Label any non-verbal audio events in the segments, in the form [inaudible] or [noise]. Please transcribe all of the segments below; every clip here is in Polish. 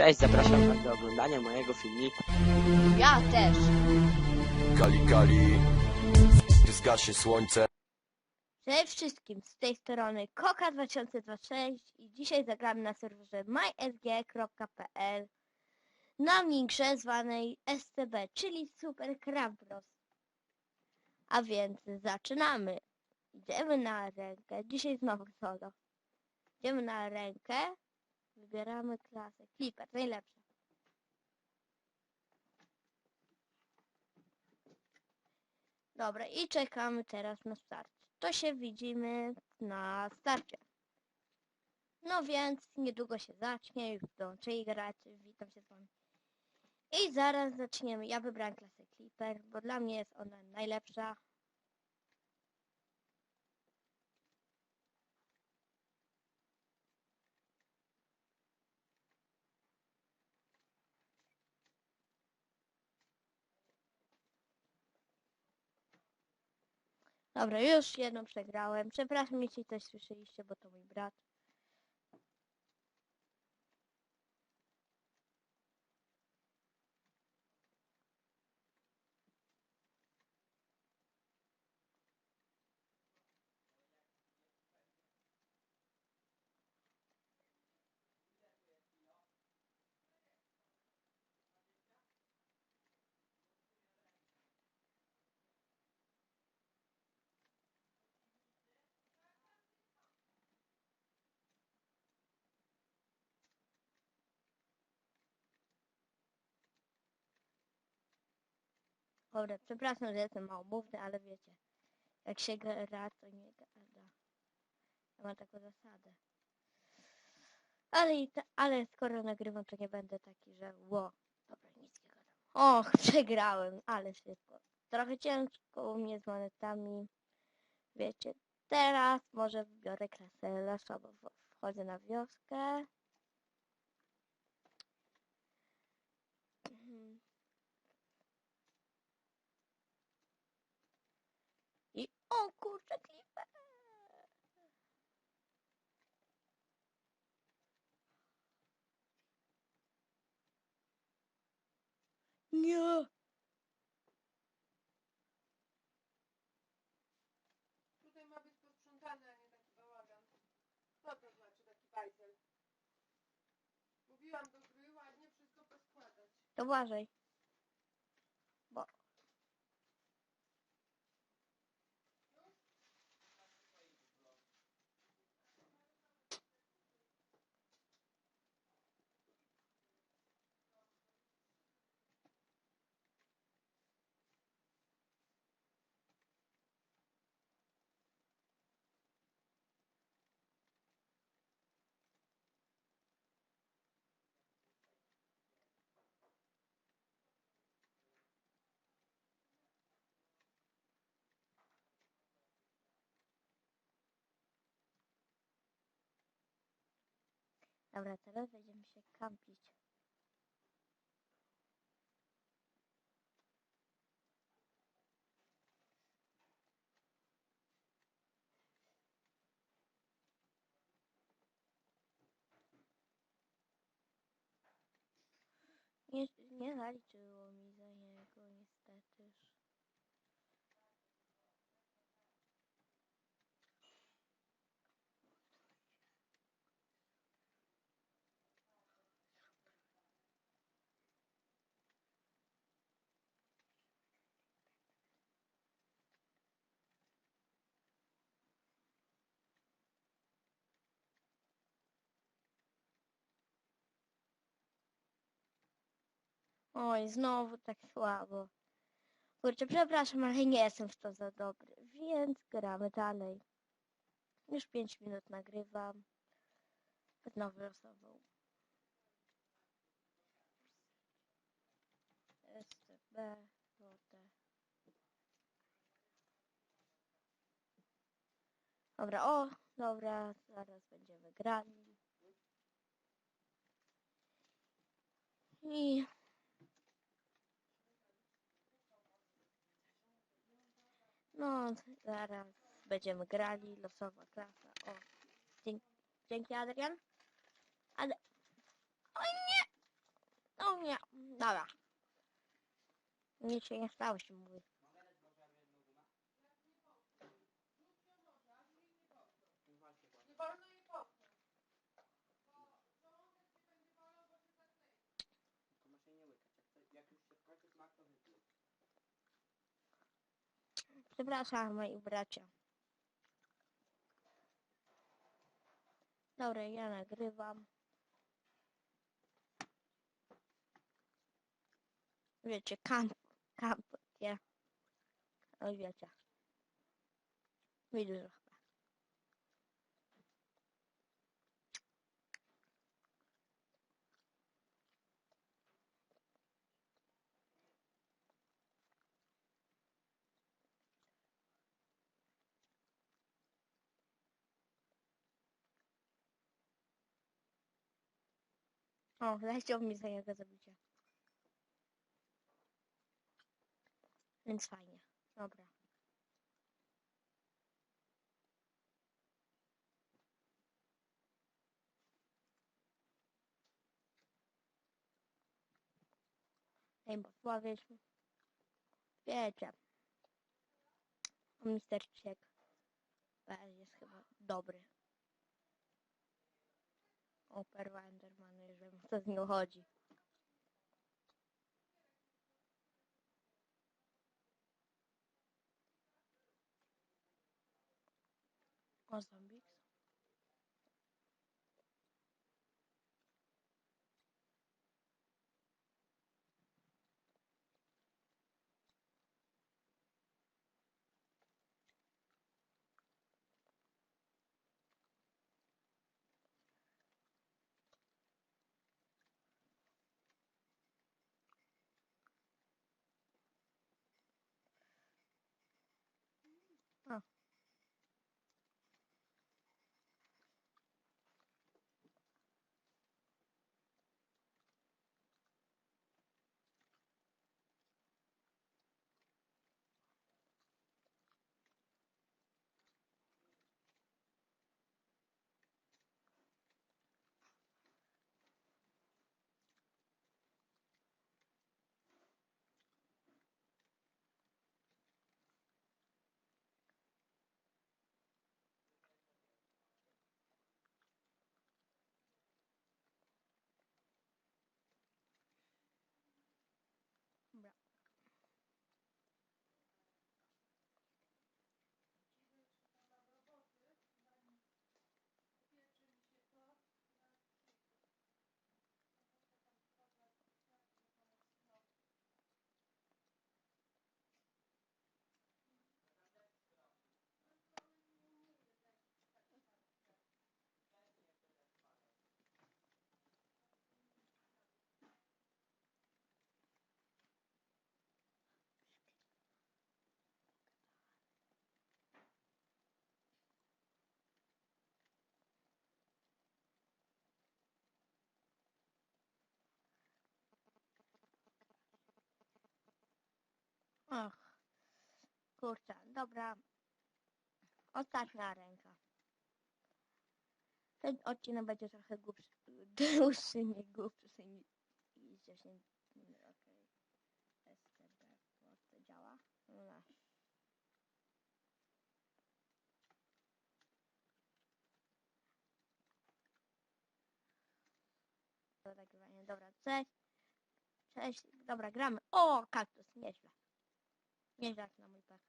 Cześć, zapraszam was do oglądania mojego filmiku. Ja też. Kali Kali, zgaśnie słońce. Cześć wszystkim, z tej strony Koka2026 i dzisiaj zagramy na serwerze mysg.pl na minigrze zwanej SCB, czyli Super Crab Bros. A więc zaczynamy. Idziemy na rękę, dzisiaj znowu solo. Idziemy na rękę, wybieramy klasę Clipper, najlepsza. Dobra, i czekamy teraz na start. To się widzimy na starcie. No więc niedługo się zacznie, już dołączyli gracze, witam się z wami. I zaraz zaczniemy. Ja wybrałem klasę Clipper, bo dla mnie jest ona najlepsza. Dobra, już jedną przegrałem. Przepraszam, jeśli coś słyszeliście, bo to mój brat. Dobra, przepraszam, że jestem małomówny, ale wiecie, jak się gra, to nie gada. Ja mam taką zasadę. Ale, i ale skoro nagrywam, to nie będę taki, że ło, dobra, nic nie gadam. Och, [laughs] przegrałem, ale szybko. Trochę ciężko u mnie z monetami. Wiecie, teraz może wybiorę klasę lasową. Wchodzę na wioskę. Mhm. I o kurczę, klipę! Nie! Tutaj ma być posprzątane, a nie taki bałagan. Co to znaczy taki bajzel? Mówiłam do gry ładnie wszystko poskładać. To uważaj. Dobra, teraz będziemy się kampić. Nie, nie zaliczyło mi Oj, znowu tak słabo. Kurczę, przepraszam, ale nie jestem w to za dobry, więc gramy dalej. Już 5 minut nagrywam. Znowu osobą. STB, wodę. Dobra, o, dobra, zaraz będziemy grali. I No, zaraz będziemy grali, losowa klasa. O, dzięki, dzięki Adrian. Ale... O nie! O nie! Dobra. Nic się nie stało, się mówi. Przepraszam, moi bracia. Dobra, ja nagrywam. Wiecie, kamp, kamp, nie. No wiecie. Widzę, O, zechciał mi za jego zabicie. Więc fajnie. Dobra. Rainbow powiedzmy. Wiecie. Mister Ciek. jest chyba dobry. O, perła Endermany, że co z nią chodzi. O, zombie. Och, kurczę, dobra. Ostatnia ręka. Ten odcinek będzie trochę głupszy, dłuższy, nie głupszy, nie, i 10 minut, okej. STB, bo to działa? No nagrywania, dobra, cześć. Cześć, dobra, gramy. O, kaktus, nieźle. Nieźle jak na mój pech.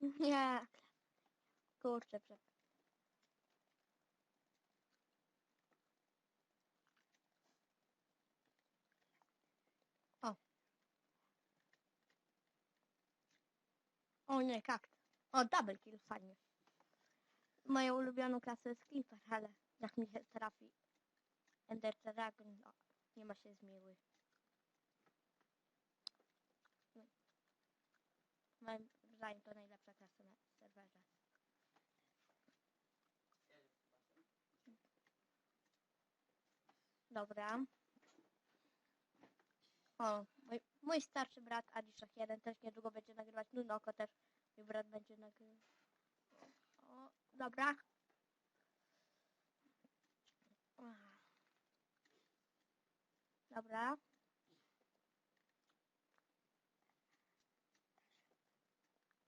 Nie. Kurczę, prze... O. O nie, kakt. O, double kill, fajnie. Moją ulubioną klasę jest Clipper, ale jak mi się trafi Ender Dragon, no, nie ma się zmiły. Moim zdaniem to najlepsza klasa na serwerze. Dobra. O, mój, mój starszy brat Adiszach 1 też niedługo będzie nagrywać Nunoko też. Mój brat będzie nagrywał. Dobra. Dobra.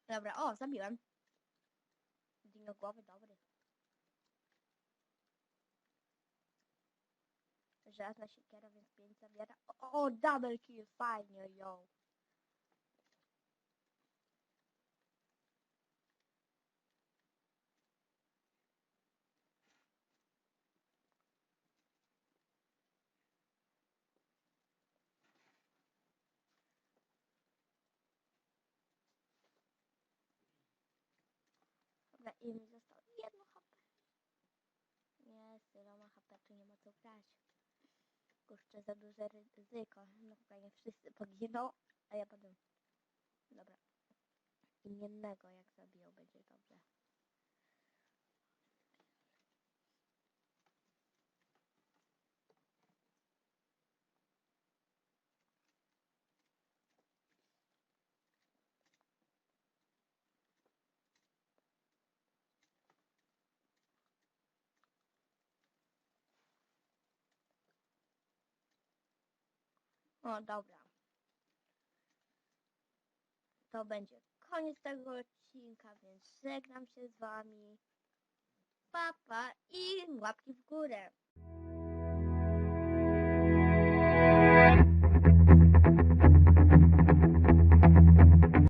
Dobra, o, zabiłem. Dino głowy, dobry. Żadna siekiera, więc pięć zabiera. O, o, double kill, fajnie, yo. Dobra, i mi zostało jedno HP. Nie, z tyloma HP tu nie ma co grać. Kurczę, za duże ryzyko. No fajnie, wszyscy poginą, a ja potem... Dobra. Imiennego jak zabiją, będzie dobrze. O, dobra. To będzie koniec tego odcinka, więc żegnam się z wami. Papa i łapki w górę.